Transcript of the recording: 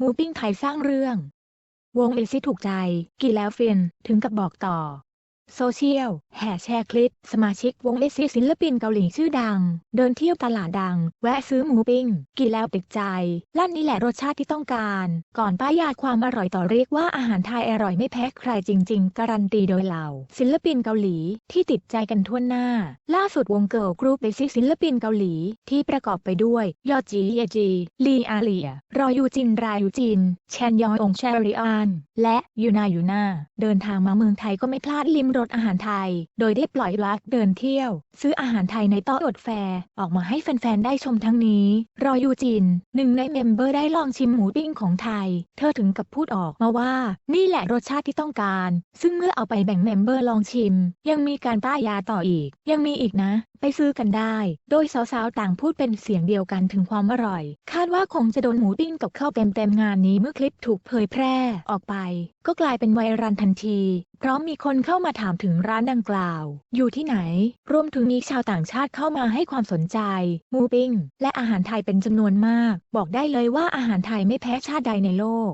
มูปิ้งไทยสร้างเรื่อง วงเอซิถูกใจ กี่แล้วเฟนถึงกับบอกต่อ โซเชียลแห่แชร์คลิป สมาชิกวงเอซิศิลปินเกาหลีชื่อดัง เดินเที่ยวตลาดดัง แวะซื้อหมูปิ้งกี่แล้วติดใจลั่นนี่แหละรสชาติที่ต้องการ ก่อนป้ายยาความอร่อยต่อเรียกว่าอาหารไทยอร่อยไม่แพ้ใครจริง ๆ การันตีโดยเหล่า ศิลปินเกาหลีที่ติดใจกันทั่วหน้า ล่าสุดวงเกิร์ลกรุ๊ปเบซิกศิลปินเกาหลี ที่ประกอบไปด้วย ยอจีเยจีลีอาเลีย รอยูจินรายูจินแชนยอยองแชริอานและยูนายูนาเดินทางมาเมืองไทยก็ไม่พลาดลิมรรสอาหารไทย โดยได้ปล่อยลักเดินเที่ยว ซื้ออาหารไทยในโต๊ะอดแฟร์ออกมาให้แฟนๆ ได้ชมทั้งนี้ รอยูจิน หนึ่งในเมมเบอร์ได้ลองชิมหมูปิ้งของไทย เธอถึงกับพูดออกมาว่า นี่แหละรสชาติที่ต้องการ ซึ่งเมื่อเอาไปแบ่งเมมเบอร์ลองชิม ยังมีการป้ายยาต่ออีก ยังมีอีกนะ ไปซื้อกันได้ โดยสาวๆ ต่างพูดเป็นเสียงเดียวกันถึงความอร่อย คาดว่าคงจะโดนหมูปิ้งกับข้าวเต็มๆงานนี้เมื่อคลิปถูกเผยแพร่ออกไป ก็กลายเป็นไวรัลทันทีพร้อมมีคนเข้ามาถามถึงร้านดังกล่าว อยู่ที่ไหน รวมถึงมีชาวต่างชาติเข้ามาให้ความสนใจ มูปิ้ง และอาหารไทยเป็นจำนวนมาก บอกได้เลยว่าอาหารไทยไม่แพ้ชาติใดในโลก